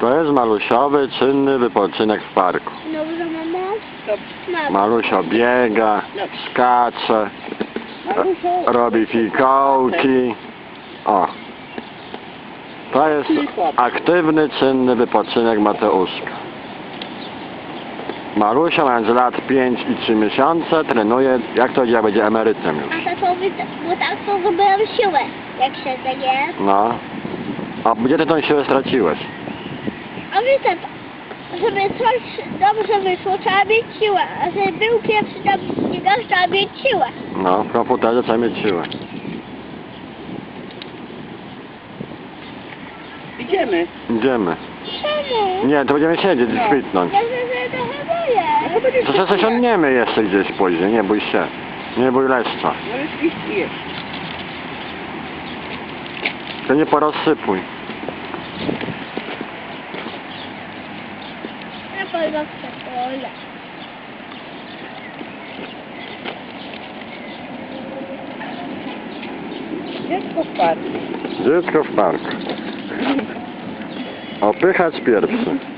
To jest malusiowy, czynny wypoczynek w parku. Dobrze, mamo? Dobrze. Malusio biega, skacze, Marusia, robi fikołki. O. To jest aktywny, czynny wypoczynek Mateuszka. Malusia mając lat 5 i 3 miesiące trenuje, jak to jak będzie emerytem już. A tatowi, bo tak to zrobiłem siłę, jak siedzę, nie? No. A gdzie ty tą siłę straciłeś? A wiecie, żeby coś dobrze wyszło, trzeba mieć siłę. A żeby był pierwszy tam śniegach, trzeba mieć siłę. No, w komputerze trzeba mieć siłę. idziemy. Idziemy. Czemu? Nie, to będziemy siedzieć i No. kwitnąć. Ja się że trochę boję. No To się osiągniemy jeszcze gdzieś później, nie bój się. Nie bój leszcza. Możesz iść i jeść. To nie porozsypuj. Powiem przedszkole. Dziecko w parku. Dziecko w. Opychacz pierwszy.